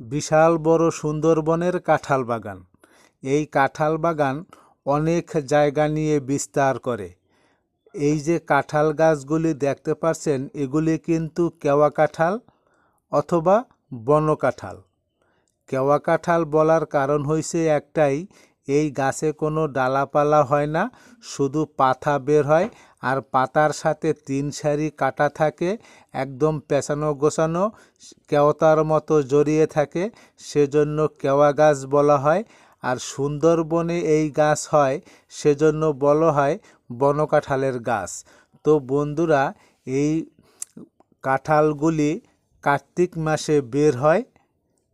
বিশাল বড় সুন্দরবনের কাঁঠাল বাগান। এই কাঁঠাল বাগান অনেক জায়গা নিয়ে বিস্তার করে। এই যে কাঁঠাল গাছগুলি দেখতে পাচ্ছেন, এগুলি কিন্তু কেওয়া কাঁঠাল অথবা বন কাঁঠাল কেওয়া কাঁঠাল বলার কারণ হয়েছে একটাই এই গাছে কোনো ডালাপালা হয় না, শুধু পাতা বের হয় আর পাতার সাথে তিন সারি কাটা থাকে, একদম পেঁচানো গোছানো, কেওতার মতো জড়িয়ে থাকে, সেজন্য কেওয়া গাছ বলা হয়। আর সুন্দরবনে এই গাছ হয়, সেজন্য বলা হয় বনকাঁঠালের গাছ। তো বন্ধুরা, এই কাঁঠালগুলি কার্তিক মাসে বের হয়,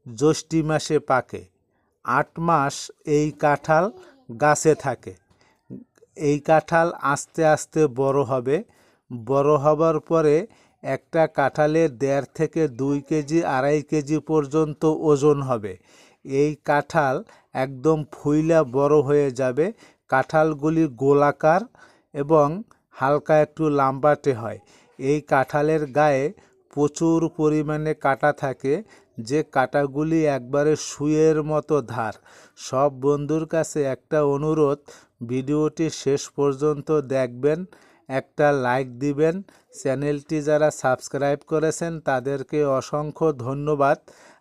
জ্যৈষ্ঠী মাসে পাকে। আট মাস এই কাঁঠাল গাছে থাকে। এই কাঁঠাল আস্তে আস্তে বড় হবে। বড় হবার পরে একটা কাঁঠালের দেড় থেকে দুই কেজি, আড়াই কেজি পর্যন্ত ওজন হবে। এই কাঁঠাল একদম ফুইলা বড় হয়ে যাবে। কাঁঠালগুলি গোলাকার এবং হালকা একটু লাম্বাটে হয়। এই কাঁঠালের গায়ে প্রচুর পরিমাণে কাটা থাকে। যে কাটাগুলি একবারে সুয়ের মতো ধার। সব বন্ধুর কাছে একটা অনুরোধ, ভিডিওটি শেষ পর্যন্ত দেখবেন, একটা লাইক দিবেন। চ্যানেলটি যারা সাবস্ক্রাইব করেছেন তাদেরকে অসংখ্য ধন্যবাদ।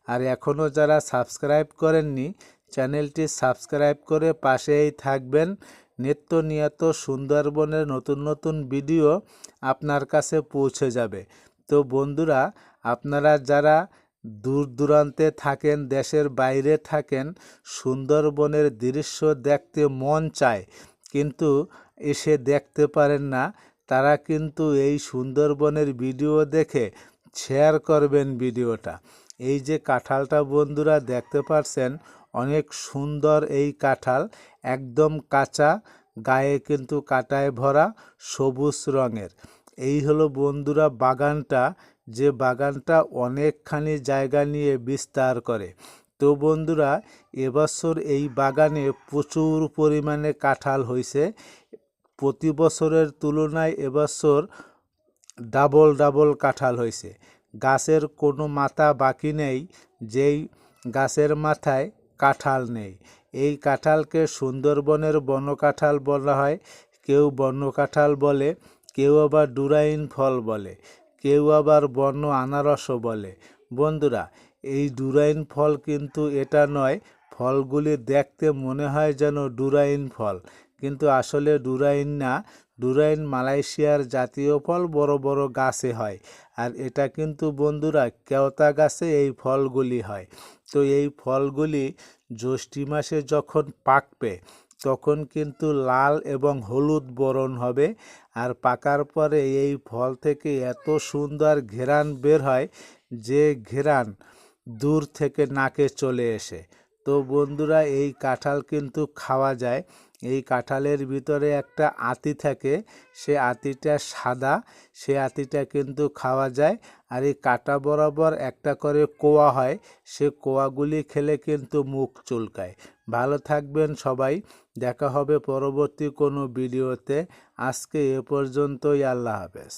আর এখনও যারা সাবস্ক্রাইব করেননি, চ্যানেলটি সাবস্ক্রাইব করে পাশেই থাকবেন। নিত্য নিয়ত সুন্দরবনের নতুন নতুন ভিডিও আপনার কাছে পৌঁছে যাবে। তো বন্ধুরা, আপনারা যারা দূর দূরান্তে থাকেন, দেশের বাইরে থাকেন, সুন্দরবনের দৃশ্য দেখতে মন চায়, কিন্তু এসে দেখতে পারেন না। তারা কিন্তু এই সুন্দরবনের ভিডিও দেখে শেয়ার করবেন ভিডিওটা। এই যে কাঁঠালটা বন্ধুরা দেখতে পাচ্ছেন অনেক সুন্দর এই কাঁঠাল, একদম কাঁচা, গায়ে কিন্তু কাটায় ভরা, সবুজ রঙের। এই হলো বন্ধুরা বাগানটা, যে বাগানটা অনেকখানি জায়গা নিয়ে বিস্তার করে। তো বন্ধুরা, এবছর এই বাগানে প্রচুর পরিমাণে কাঁঠাল হয়েছে প্রতি বছরের তুলনায় এবছর ডাবল ডাবল কাঁঠাল হয়েছে গাছের কোনো মাথা বাকি নেই, যেই গাছের মাথায় কাঁঠাল নেই। এই কাঁঠালকে সুন্দরবনের বন কাঁঠাল বলা হয়। কেউ বন্য কাঁঠাল বলে কেউ আবার ডুরাইন ফল বলে, কেউ আবার বন্য আনারসও বলে। বন্ধুরা, এই ডুরাইন ফল কিন্তু এটা নয়, ফলগুলি দেখতে মনে হয় যেন ডুরাইন ফল। কিন্তু আসলে ডুরাইন না, ডুরাইন মালয়েশিয়ার জাতীয় ফল বড় বড় গাছে হয়। আর এটা কিন্তু বন্ধুরা কেওতা গাছে এই ফলগুলি হয়। তো এই ফলগুলি জ্যৈষ্ঠী মাসে যখন পাকবে তখন কিন্তু লাল এবং হলুদ বরণ হবে। আর পাকার পরে এই ফল থেকে এত সুন্দর ঘেরান বের হয় যে ঘেরান দূর থেকে নাকে চলে এসে। তো বন্ধুরা, এই কাঁঠাল কিন্তু খাওয়া যায়। এই কাঁঠালের ভিতরে একটা আতি থাকে, সে আতিটা সাদা, সে আতিটা কিন্তু খাওয়া যায়। আর এই কাটা বরাবর একটা করে কোয়া হয়, সে কোয়াগুলি খেলে কিন্তু মুখ চুলকায়। ভালো থাকবেন সবাই, দেখা হবে পরবর্তী কোনো ভিডিওতে। আজকে এ পর্যন্তই, আল্লাহ হাফেজ।